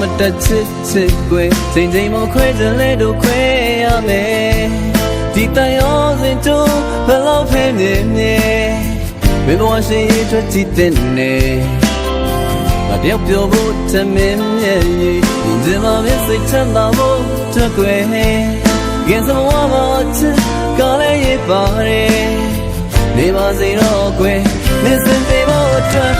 မတက်ချစ်ချစ်ကွယ်ချိန်ချိန်မခွဲကြလဲတို့ခွဲရမယ်ဒီတန်ရောစင်ကျုံဘယ်လောက်ဖဲမြင်မြင်ဘယ်ဘဝရှိရထွက်ကြည့်တဲ့နေငါတယောက်ပြောဖို့တမင်းမြဲကြီးဒီမှာမျက်စိချမ်းသာဖို့တကွယ်ကင်းစမဝါမချစ်ကလည်းရပါတယ်နေပါစေတော့ကွယ်နေစင်သေးဖို့အတွက်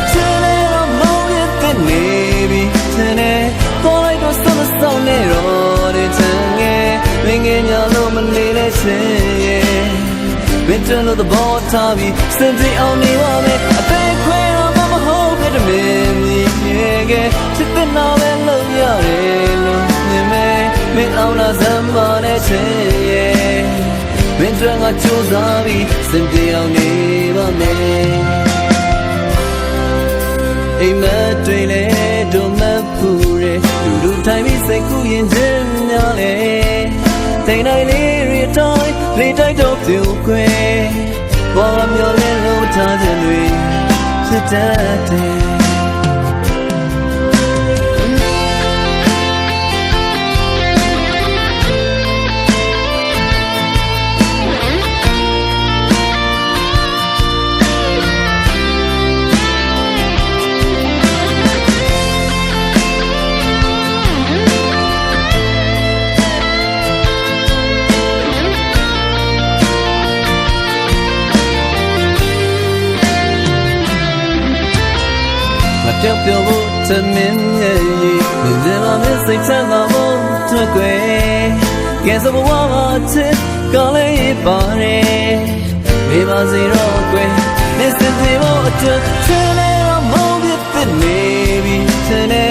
မင်းတို့လို့သဘောထားပြီးစင်စီအောင်နေပါမယ်အသေးခွဲတော့မမဟုတ်ဖြစ်တယ်မင်းကြီးကချစ်တဲ့နာပဲလို့ရတယ်လို့မြင်မယ်မင်းအောင်လာစမ်းပါနဲ့ချင်ရဲ့မင်းတို့ကကြိုးစားပြီးစင်စီအောင်နေပါမယ်အိမ်မက်တွေလေတို့မဖူရဲလူလူထိုင်ပြီးစိတ်ကူးရင်ချင်းများလေတိမ်တိုင်းလေးရီတိုင်းလေးတိုက်တော့ပြုတ်ခွဲ ဘောမျောလဲလို့ထားခြင်းတွေဖြစ်တတ်တယ် ပြောက်ပြောဖို့တမင်းရဲ့ဒီစင်မမစိတ်ချမ်းသာဖို့တွေ့ွယ်ကဲစဘဝမှာချစ်ကလေးပါတယ်မိပါစေတော့ကွယ်နေစင်သေးဖို့အတွက်ချင်နေတော့မောင်းပြတဲ့နေပြီချင်နေ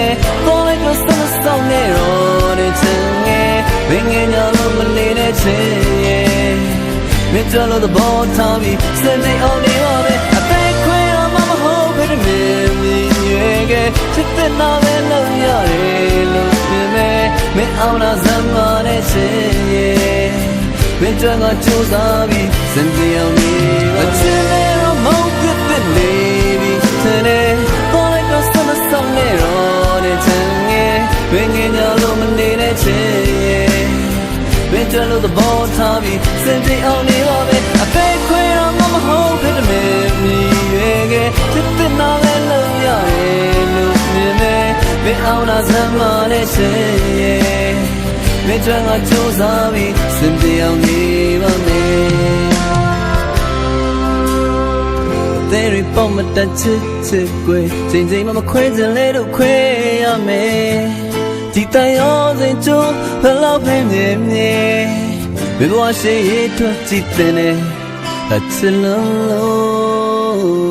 ပေါ်လိုက်တော့စမ်းစောင်းနေတော့တဲ့ချင်ငယ်ဘယ်ငယ်ညာလို့မနေနဲ့ချင်ရဲ့မင်းတို့လို့သဘောထားပြီးစင်နေအောင်နေပါပဲ ချစ်တဲ့နာပဲလို့ရတယ်လို့မြင်မယ်မင်းအောင်လာစမ်းပါနဲ့ချင်ရဲ့မင်းတို့ကကြိုးစားပြီးစင်ကြအောင်နေပါချင်တယ်တော့မဟုတ်တဲ့နေပြီချင်တယ်ပေါ်လိုက်တော့စမဆောင်နေတော့တဲ့ချင်ငယ်ဘယ်ငယ်ညာလို့မနေနဲ့ချင်ရဲ့မင်းတို့လို့သဘောထားပြီးစင်ကြအောင်နေပါပဲ င်းအောင်လာစမ်းပါနဲ့ချင်ရဲ့မင်းတို့ကကြိုးစားပြီးစင်ကြအောင်နေပါမယ် There is bomb that chit chit ကွယ်ချိန်ချိန်မမခွဲကြလဲတော့ခွဲရမယ်ဒီတန်ရောစင်ချိုးဘယ်လောက်ပဲမြင်မြင်ဘယ်ဘဝရှိရထွက်ကြည့်တဲ့နဲ့အချစ်လုံးလုံး